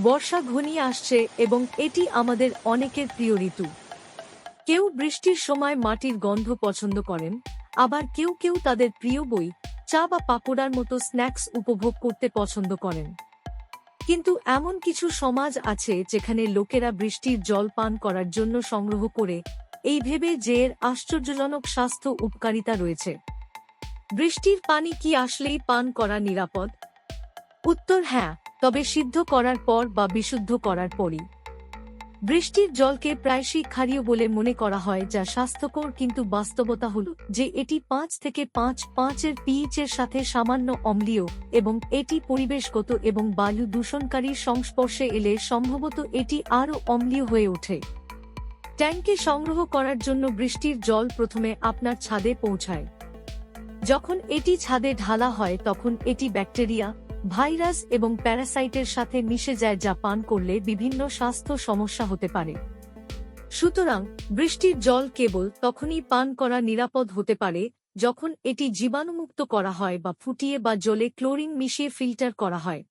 বর্ষা ঘনিয়ে আসছে এবং এটি আমাদের অনেকের প্রিয় ঋতু। কেউ বৃষ্টির সময় মাটির গন্ধ পছন্দ করেন, আবার কেউ কেউ তাদের প্রিয় বই, চা বা পাকোড়ার মতো স্ন্যাক্স উপভোগ করতে পছন্দ করেন। কিন্তু এমন কিছু সমাজ আছে যেখানে লোকেরা বৃষ্টির জল পান করার জন্য সংগ্রহ করে, এই ভেবে যে এর আশ্চর্যজনক স্বাস্থ্য উপকারিতা রয়েছে। বৃষ্টির পানি কি আসলেই পান করা নিরাপদ? উত্তর হ্যাঁ। তবে সিদ্ধ করার পর বা বিশুদ্ধ করার পরই। বৃষ্টির জলকে প্রায়শই ক্ষারীয় বলে মনে করা হয়, যা স্বাস্থ্যকর কিন্তু বাস্তবতা হল যে এটি পাঁচ থেকে পাঁচ, পাঁচের পিএইচ এর সাথে সামান্য অম্লীয় এবং এটি পরিবেশগত এবং বায়ু দূষণকারীর সংস্পর্শে এলে সম্ভবত এটি আরও অম্লীয় হয়ে ওঠে। ট্যাঙ্কে সংগ্রহ করার জন্য বৃষ্টির জল প্রথমে আপনার ছাদে পৌঁছায়। যখন এটি ছাদে ঢালা হয়, তখন এটি ব্যাকটেরিয়া ভাইরাস এবং প্যারাসাইটের সাথে মিশে যায় যা পান করলে বিভিন্ন স্বাস্থ্য সমস্যা হতে পারে। সুতরাং, বৃষ্টির জল কেবল তখনই পান করা নিরাপদ হতে পারে, যখন এটি জীবাণুমুক্ত করা হয় বা ফুটিয়ে বা জলে ক্লোরিন মিশিয়ে ফিল্টার করা হয়।